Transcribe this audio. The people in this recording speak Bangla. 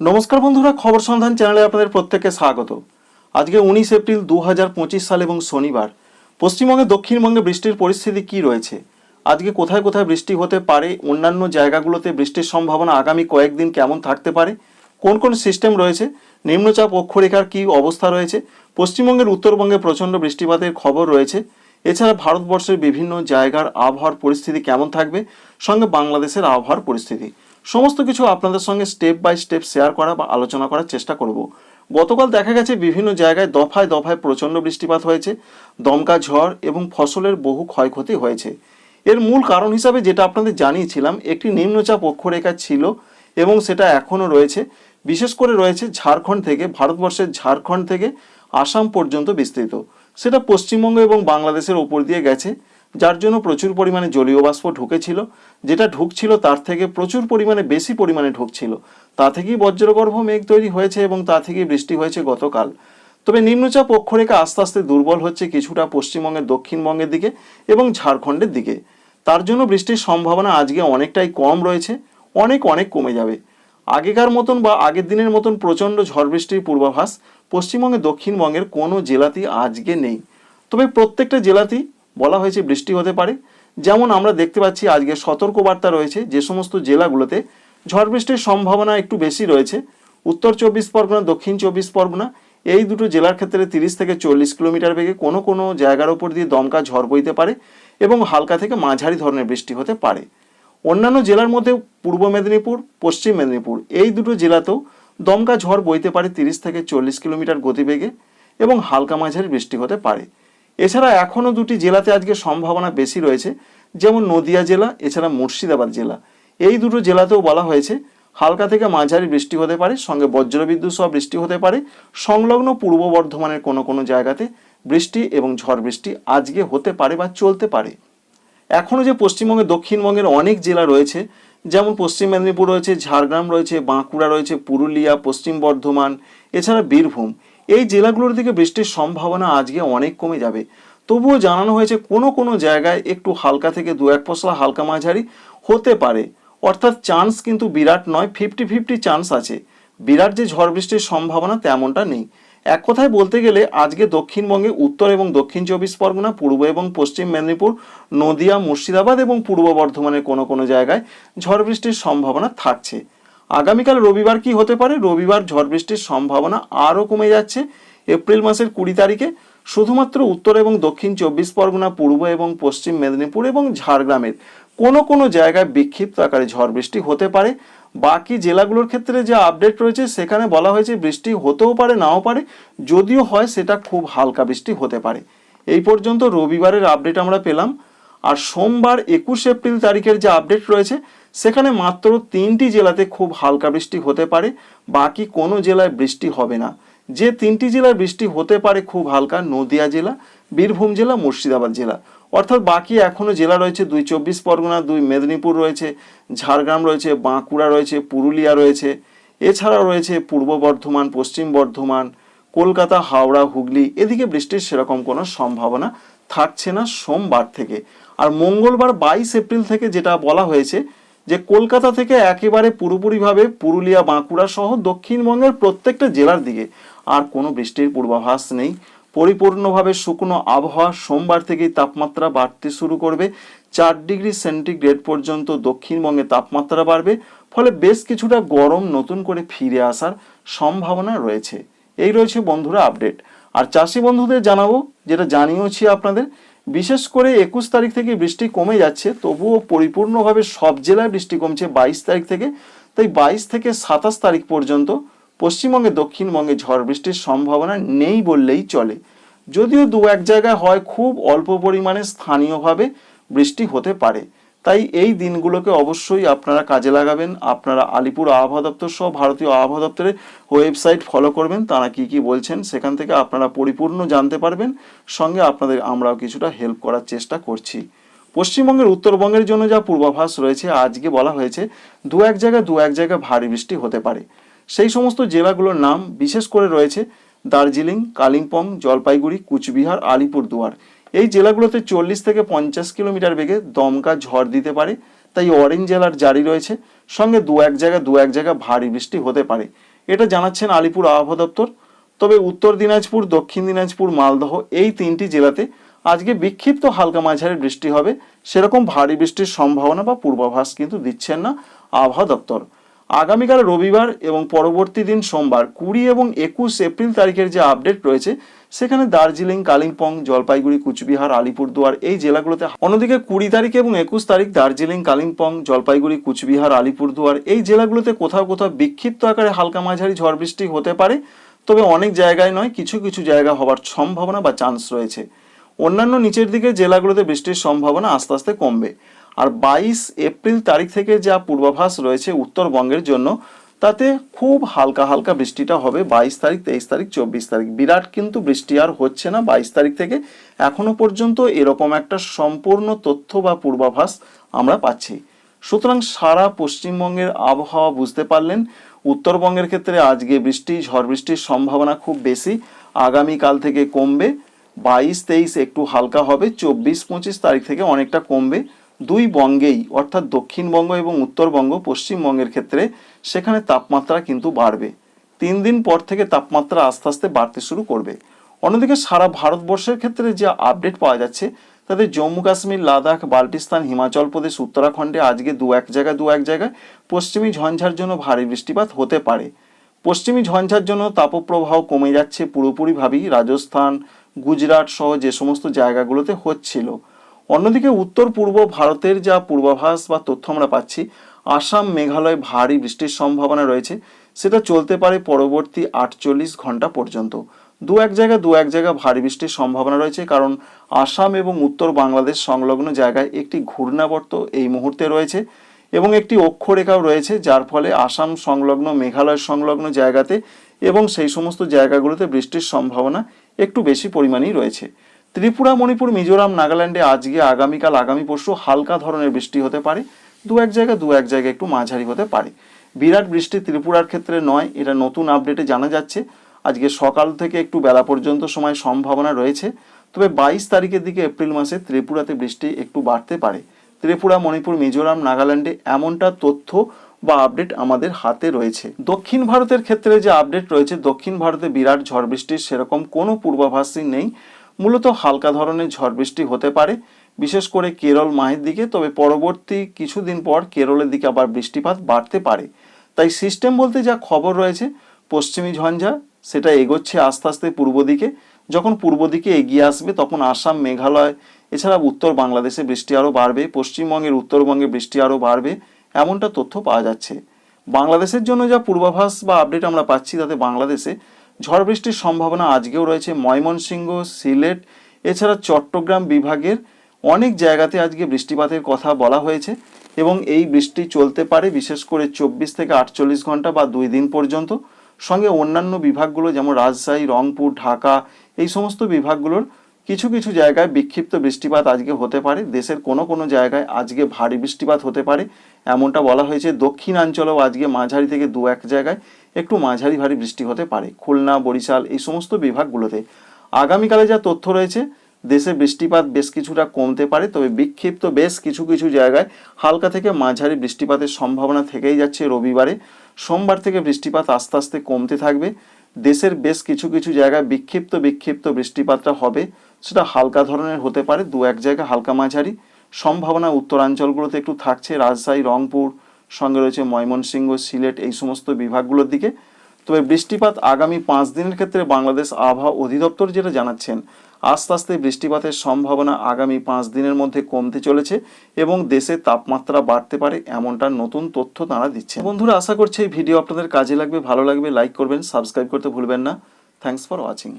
নমস্কার বন্ধুরা, খবর সন্ধান চ্যানেলে আপনাদের প্রত্যেককে স্বাগত। আজকে উনিশ এপ্রিল দু হাজার পঁচিশ সাল এবং শনিবার। পশ্চিমবঙ্গে, দক্ষিণবঙ্গে বৃষ্টির পরিস্থিতি কি রয়েছে? আজকে কোথায় কোথায় বৃষ্টি হতে পারে? অন্যান্য জায়গাগুলোতে বৃষ্টির সম্ভাবনা আগামী কয়েকদিন কেমন থাকতে পারে? কোন কোন সিস্টেম রয়েছে? নিম্নচাপ, অক্ষরেখার কি অবস্থা রয়েছে? পশ্চিমবঙ্গের উত্তরবঙ্গে প্রচণ্ড বৃষ্টিপাতের খবর রয়েছে। এছাড়া ভারতবর্ষের বিভিন্ন জায়গার আবহাওয়ার পরিস্থিতি কেমন থাকবে? সঙ্গে বাংলাদেশের আবহাওয়ার পরিস্থিতি। সমস্ত কিছু আপনাদের সঙ্গে স্টেপ বাই স্টেপ শেয়ার করা বা আলোচনা করার চেষ্টা করব। গতকাল দেখা গেছে বিভিন্ন জায়গায় দফায় দফায় প্রচণ্ড বৃষ্টিপাত হয়েছে, দমকা ঝড় এবং ফসলের বহু ক্ষয়ক্ষতি হয়েছে। এর মূল কারণ হিসাবে যেটা আপনাদের জানিয়েছিলাম, একটি নিম্নচাপ অক্ষরেখা ছিল এবং সেটা এখনও রয়েছে। বিশেষ করে রয়েছে ঝাড়খণ্ড থেকে, ভারতবর্ষের ঝাড়খণ্ড থেকে, আসাম পর্যন্ত বিস্তৃত। সেটা পশ্চিমবঙ্গ এবং বাংলাদেশের ওপর দিয়ে গেছে। যার জন্য প্রচুর পরিমাণে জলীয় বাষ্প ঢুকেছিল। যেটা ঢুকছিল তার থেকে প্রচুর পরিমাণে বেশি পরিমাণে ঢুকছিল। তা থেকেই বজ্রগর্ভ মেঘ তৈরি হয়েছে এবং তা থেকেই বৃষ্টি হয়েছে গতকাল। তবে নিম্নচাপ অক্ষরেখা আস্তে আস্তে দুর্বল হচ্ছে কিছুটা পশ্চিমবঙ্গের দক্ষিণবঙ্গের দিকে এবং ঝাড়খণ্ডের দিকে। তার জন্য বৃষ্টির সম্ভাবনা আজকে অনেকটাই কম রয়েছে। অনেক অনেক কমে যাবে। আগেকার মতন বা আগের দিনের মতন প্রচণ্ড ঝড় বৃষ্টির পূর্বাভাস পশ্চিমবঙ্গের দক্ষিণবঙ্গের কোনো জেলাতেই আজকে নেই। তবে প্রত্যেকটা জেলাতেই বলা হয়েছে বৃষ্টি হতে পারে। যেমন আমরা দেখতে পাচ্ছি আজকে সতর্কবার্তা রয়েছে যে সমস্ত জেলাগুলোতে ঝড় বৃষ্টির সম্ভাবনা একটু বেশি রয়েছে। উত্তর চব্বিশ পরগনা, দক্ষিণ চব্বিশ পরগনা, এই দুটো জেলার ক্ষেত্রে তিরিশ থেকে চল্লিশ কিলোমিটার বেগে কোনো কোনো জায়গার ওপর দিয়ে দমকা ঝড় বইতে পারে এবং হালকা থেকে মাঝারি ধরনের বৃষ্টি হতে পারে। অন্যান্য জেলার মধ্যে পূর্ব মেদিনীপুর, পশ্চিম মেদিনীপুর, এই দুটো জেলাতেও দমকা ঝড় বইতে পারে তিরিশ থেকে চল্লিশ কিলোমিটার গতিবেগে এবং হালকা মাঝারি বৃষ্টি হতে পারে। এছাড়া এখনও দুটি জেলাতে আজকে সম্ভাবনা বেশি রয়েছে, যেমন নদিয়া জেলা, এছাড়া মুর্শিদাবাদ জেলা। এই দুটো জেলাতেও বলা হয়েছে, হালকা থেকে মাঝারি বৃষ্টি হতে পারে, সঙ্গে বজ্রবিদ্যুৎ সহ বৃষ্টি হতে পারে। সংলগ্ন পূর্ব বর্ধমানের কোনো কোনো জায়গাতে বৃষ্টি এবং ঝড় বৃষ্টি আজকে হতে পারে বা চলতে পারে। এখনও যে পশ্চিমবঙ্গে, দক্ষিণবঙ্গের অনেক জেলা রয়েছে, যেমন পশ্চিম মেদিনীপুর রয়েছে, ঝাড়গ্রাম রয়েছে, বাঁকুড়া রয়েছে, পুরুলিয়া, পশ্চিম বর্ধমান, এছাড়া বীরভূম। এই জেলাগুলোর দিকে বৃষ্টির সম্ভাবনা আজকে অনেক কমে যাবে। তবুও জানানো হয়েছে কোনো কোনো জায়গায় একটু হালকা থেকে দু এক পশলা হালকা মাঝারি হতে পারে। অর্থাৎ চান্স কিন্তু বিরাট নয় ফিফটি ফিফটি চান্স আছে। বিরাট যে ঝড় বৃষ্টির সম্ভাবনা তেমনটা নেই। এক কথায় বলতে গেলে আজকে দক্ষিণবঙ্গে উত্তর এবং দক্ষিণ চব্বিশ পরগনা, পূর্ব এবং পশ্চিম মেদিনীপুর, নদিয়া, মুর্শিদাবাদ এবং পূর্ব বর্ধমানের কোনো কোনো জায়গায় ঝড় বৃষ্টির সম্ভাবনা থাকছে। আগামীকাল রবিবার কি হতে পারে? রবিবার ঝড় বৃষ্টির সম্ভাবনা আরও কমে যাচ্ছে। এপ্রিল মাসের কুড়ি তারিখে শুধুমাত্র উত্তর এবং দক্ষিণ চব্বিশ পরগনা, পূর্ব এবং পশ্চিম মেদিনীপুর এবং ঝাড়গ্রামের কোনো কোনো জায়গায় বিক্ষিপ্ত আকারে ঝড় বৃষ্টি হতে পারে। বাকি জেলাগুলোর ক্ষেত্রে যে আপডেট রয়েছে, সেখানে বলা হয়েছে বৃষ্টি হতেও পারে, নাও পারে। যদিও হয়, সেটা খুব হালকা বৃষ্টি হতে পারে। এই পর্যন্ত রবিবারের আপডেট আমরা পেলাম। আর সোমবার একুশ এপ্রিল তারিখের যে আপডেট রয়েছে সেখানে মাত্র তিনটি জেলাতে খুব হালকা বৃষ্টি হতে পারে, বাকি কোনো জেলায় বৃষ্টি হবে না। যে তিনটি জেলায় বৃষ্টি হতে পারে খুব হালকা, নদিয়া জেলা, বীরভূম জেলা, মুর্শিদাবাদ জেলা। অর্থাৎ বাকি এখনও জেলা রয়েছে দুই চব্বিশ পরগনা, দুই মেদিনীপুর রয়েছে, ঝাড়গ্রাম রয়েছে, বাঁকুড়া রয়েছে, পুরুলিয়া রয়েছে। এছাড়াও রয়েছে পূর্ব বর্ধমান, পশ্চিম বর্ধমান, কলকাতা, হাওড়া, হুগলি। এদিকে বৃষ্টির সেরকম কোনো সম্ভাবনা থাকছে না সোমবার থেকে। আর মঙ্গলবার বাইশ এপ্রিল থেকে যেটা বলা হয়েছে যে কলকাতা থেকে একেবারে পুরোপুরিভাবে পুরুলিয়া, বাঁকুড়া সহ দক্ষিণবঙ্গের প্রত্যেকটা জেলার দিকে। আর কোনো বৃষ্টির পূর্বাভাস নেই। পরিপূর্ণভাবে শুকনো আবহাওয়া সোমবার থেকেই তাপমাত্রা বাড়তে শুরু করবে। চার ডিগ্রি সেন্টিগ্রেড পর্যন্ত দক্ষিণবঙ্গে তাপমাত্রা বাড়বে। ফলে বেশ কিছুটা গরম নতুন করে ফিরে আসার সম্ভাবনা রয়েছে। এই রয়েছে বন্ধুরা আপডেট। আর চাষি বন্ধুদের জানাব, যেটা জানিয়েছি আপনাদের বিশেষ করে একুশ তারিখ থেকে বৃষ্টি কমে যাচ্ছে, তবুও পরিপূর্ণভাবে সব জেলায় বৃষ্টি কমছে বাইশ তারিখ থেকে। তাই বাইশ থেকে সাতাশ তারিখ পর্যন্ত পশ্চিমবঙ্গে, দক্ষিণবঙ্গে ঝড় বৃষ্টির সম্ভাবনা নেই বললেই চলে। যদিও দু এক জায়গায় হয় খুব অল্প পরিমাণে স্থানীয়ভাবে বৃষ্টি হতে পারে। তাই এই দিনগুলোকে অবশ্যই আপনারা কাজে লাগাবেন। আপনারা আলিপুর আবহাওয়া দপ্তর সহ ভারতীয় আবহাওয়া দপ্তরের ওয়েবসাইট ফলো করবেন। তারা কি কি বলছেন সেখান থেকে আপনারা পরিপূর্ণ জানতে পারবেন। সঙ্গে আপনাদের আমরাও কিছুটা হেল্প করার চেষ্টা করছি। পশ্চিমবঙ্গের উত্তরবঙ্গের জন্য যা পূর্বাভাস রয়েছে, আজকে বলা হয়েছে, দু এক জায়গায় দু এক জায়গায় ভারী বৃষ্টি হতে পারে। সেই সমস্ত জেলাগুলোর নাম বিশেষ করে রয়েছে, দার্জিলিং, কালিম্পং, জলপাইগুড়ি, কুচবিহার, আলিপুরদুয়ার। এই জেলাগুলোতে চল্লিশ থেকে পঞ্চাশ কিলোমিটার বেগে দমকা ঝড় দিতে পারে, তাই অরেঞ্জ জেলার জারি রয়েছে। সঙ্গে দু এক জায়গা, দু এক জায়গা ভারী বৃষ্টি হতে পারে। এটা জানাচ্ছেন আলিপুর আবহাওয়া দপ্তর। তবে উত্তর দিনাজপুর, দক্ষিণ দিনাজপুর, মালদহ এই তিনটি জেলাতে আজকে বিক্ষিপ্ত হালকা মাঝারি বৃষ্টি হবে। সেরকম ভারী বৃষ্টির সম্ভাবনা বা পূর্বাভাস কিন্তু দিচ্ছেন না আবহাওয়া দপ্তর। আগামীকাল রবিবার এবং পরবর্তী দিন সোমবার কুড়ি এবং একুশ এপ্রিল তারিখের যে আপডেট রয়েছে, সেখানে দার্জিলিং, কালিম্পং, জলপাইগুড়ি, কুচবিহার, আলিপুরদুয়ার এই জেলাগুলোতে অন্যদিকে কুড়ি তারিখ এবং একুশ তারিখ দার্জিলিং, কালিম্পং, জলপাইগুড়ি, কুচবিহার, আলিপুরদুয়ার এই জেলাগুলোতে কোথাও কোথাও বিক্ষিপ্ত আকারে হালকা মাঝারি ঝড় বৃষ্টি হতে পারে। তবে অনেক জায়গায় নয়, কিছু কিছু জায়গা হওয়ার সম্ভাবনা বা চান্স রয়েছে। অন্যান্য নিচের দিকে জেলাগুলোতে বৃষ্টির সম্ভাবনা আস্তে আস্তে কমবে। আর বাইশ এপ্রিল তারিখ থেকে যা পূর্বাভাস রয়েছে উত্তরবঙ্গের জন্য, তাতে খুব হালকা হালকা বৃষ্টিটা হবে। বাইশ তারিখ, তেইশ তারিখ, চব্বিশ তারিখ। বিরাট কিন্তু বৃষ্টি আর হচ্ছে না। বাইশ তারিখ থেকে এখনও পর্যন্ত এরকম একটা সম্পূর্ণ তথ্য বা পূর্বাভাস আমরা পাচ্ছি। সুতরাং সারা পশ্চিমবঙ্গের আবহাওয়া বুঝতে পারলেন, উত্তরবঙ্গের ক্ষেত্রে আজকে বৃষ্টি, ঝড় বৃষ্টির সম্ভাবনা খুব বেশি। আগামীকাল থেকে কমবে। বাইশ, তেইশ একটু হালকা হবে। চব্বিশ, পঁচিশ তারিখ থেকে অনেকটা কমবে। দুই বঙ্গেই, অর্থাৎ দক্ষিণবঙ্গ এবং উত্তরবঙ্গ পশ্চিমবঙ্গের ক্ষেত্রে সেখানে তাপমাত্রা কিন্তু বাড়বে। তিন দিন পর থেকে তাপমাত্রা আস্তে আস্তে বাড়তে শুরু করবে। অন্যদিকে সারা ভারতবর্ষের ক্ষেত্রে যে আপডেট পাওয়া যাচ্ছে, তাতে জম্মু কাশ্মীর, লাদাখ, বাল্টিস্তান, হিমাচল প্রদেশ, উত্তরাখণ্ডে আজকে দু এক জায়গায় দু এক জায়গায় পশ্চিমী ঝঞ্ঝার জন্য ভারী বৃষ্টিপাত হতে পারে। পশ্চিমী ঝঞ্ঝার জন্য তাপপ্রবাহ কমে যাচ্ছে পুরোপুরিভাবেই রাজস্থান, গুজরাট সহ যে সমস্ত জায়গাগুলোতে হচ্ছিল। অন্যদিকে উত্তর পূর্ব ভারতের যা পূর্বাভাস বা তথ্য আমরা পাচ্ছি, আসাম, মেঘালয় ভারী বৃষ্টির সম্ভাবনা রয়েছে। সেটা চলতে পারে পরবর্তী আটচল্লিশ ঘণ্টা পর্যন্ত। দু এক জায়গায় দু এক জায়গা ভারী বৃষ্টির সম্ভাবনা রয়েছে, কারণ আসাম এবং উত্তর বাংলাদেশ সংলগ্ন জায়গায় একটি ঘূর্ণাবর্ত এই মুহূর্তে রয়েছে এবং একটি অক্ষরেখাও রয়েছে, যার ফলে আসাম সংলগ্ন, মেঘালয় সংলগ্ন জায়গাতে এবং সেই সমস্ত জায়গাগুলোতে বৃষ্টির সম্ভাবনা একটু বেশি পরিমাণেই রয়েছে। ত্রিপুরা, মণিপুর, মিজোরাম, নাগাল্যান্ডে আজকে, আগামীকাল, আগামী পরশু হালকা ধরনের বৃষ্টি হতে পারে। দু এক জায়গায়, দু এক জায়গায় একটু মাঝারি হতে পারে। বিরাট বৃষ্টি ত্রিপুরার ক্ষেত্রে নয়, এটা নতুন আপডেটে জানা যাচ্ছে। আজকে সকাল থেকে একটু বেলা পর্যন্ত সময় সম্ভাবনা রয়েছে। তবে বাইশ তারিখের দিকে এপ্রিল মাসে ত্রিপুরাতে বৃষ্টি একটু বাড়তে পারে। ত্রিপুরা, মণিপুর, মিজোরাম, নাগাল্যান্ডে এমনটা তথ্য বা আপডেট আমাদের হাতে রয়েছে। দক্ষিণ ভারতের ক্ষেত্রে যে আপডেট রয়েছে, দক্ষিণ ভারতে বিরাট ঝড় বৃষ্টির সেরকম কোনো পূর্বাভাসই নেই। মূলত হালকা ধরনের ঝড় বৃষ্টি হতে পারে, বিশেষ করে কেরল মাহের দিকে, তবে পরবর্তী কিছুদিন পর কেরলের দিকে আবার বৃষ্টিপাত বাড়তে পারে। তাই সিস্টেম বলতে যা খবর রয়েছে, পশ্চিমী ঝঞ্ঝা, সেটা এগোচ্ছে আস্তে আস্তে পূর্ব দিকে। যখন পূর্ব দিকে এগিয়ে আসবে, তখন আসাম, মেঘালয়, এছাড়া উত্তর বাংলাদেশে বৃষ্টি আরও বাড়বে, পশ্চিমবঙ্গের, উত্তরবঙ্গে বৃষ্টি আরও বাড়বে, এমনটা তথ্য পাওয়া যাচ্ছে। বাংলাদেশের জন্য যা পূর্বাভাস বা আপডেট আমরা পাচ্ছি, তাতে বাংলাদেশে ঝড় বৃষ্টির সম্ভাবনা আজকেও রয়েছে ময়মনসিংহ, সিলেট, এছাড়া চট্টগ্রাম বিভাগের অনেক জায়গাতে আজকে বৃষ্টিপাতের কথা বলা হয়েছে এবং এই বৃষ্টি চলতে পারে বিশেষ করে চব্বিশ থেকে আটচল্লিশ ঘণ্টা বা দুই দিন পর্যন্ত। সঙ্গে অন্যান্য বিভাগগুলো যেমন রাজশাহী, রংপুর, ঢাকা, এই সমস্ত বিভাগগুলোর কিছু কিছু জায়গায় বিক্ষিপ্ত বৃষ্টিপাত আজকে হতে পারে। দেশের কোনো কোনো জায়গায় আজকে ভারী বৃষ্টিপাত হতে পারে। এমনটা বলা হয়েছে। দক্ষিণাঞ্চলেও আজকে মাঝারি থেকে দু এক জায়গায় একটু মাঝারি ভারী বৃষ্টি হতে পারে। খুলনা, বরিশাল এই সমস্ত বিভাগগুলোতে। আগামীকালে যা তথ্য রয়েছে দেশে বৃষ্টিপাত বেশ কিছুটা কমতে পারে, তবে বিক্ষিপ্ত বেশ কিছু কিছু জায়গায় হালকা থেকে মাঝারি বৃষ্টিপাতের সম্ভাবনা থেকেই যাচ্ছে রবিবারে। সোমবার থেকে বৃষ্টিপাত আস্তে আস্তে কমতে থাকবে। দেশের বেশ কিছু কিছু জায়গায় বিক্ষিপ্ত বিক্ষিপ্ত বৃষ্টিপাতটা হবে। সেটা হালকা ধরনের হতে পারে, দু এক জায়গায় হালকা মাঝারি। সম্ভাবনা উত্তরাঞ্চলগুলোতে একটু থাকছে, রাজশাহী, রংপুর, সঙ্গে রয়েছে ময়মনসিংহ, সিলেট, এই সমস্ত বিভাগগুলোর দিকে। তবে বৃষ্টিপাত আগামী পাঁচ দিনের ক্ষেত্রে বাংলাদেশ আবহাওয়া অধিদপ্তর যেটা জানাচ্ছেন, আস্তে আস্তে বৃষ্টিপাতের সম্ভাবনা আগামী পাঁচ দিনের মধ্যে কমতে চলেছে এবং দেশে তাপমাত্রা বাড়তে পারে এমনটা নতুন তথ্য তারা দিচ্ছে বন্ধুরা, আশা করছি এই ভিডিও আপনাদের কাজে লাগবে, ভালো লাগবে লাইক করবেন সাবস্ক্রাইব করতে ভুলবেন না। Thanks for watching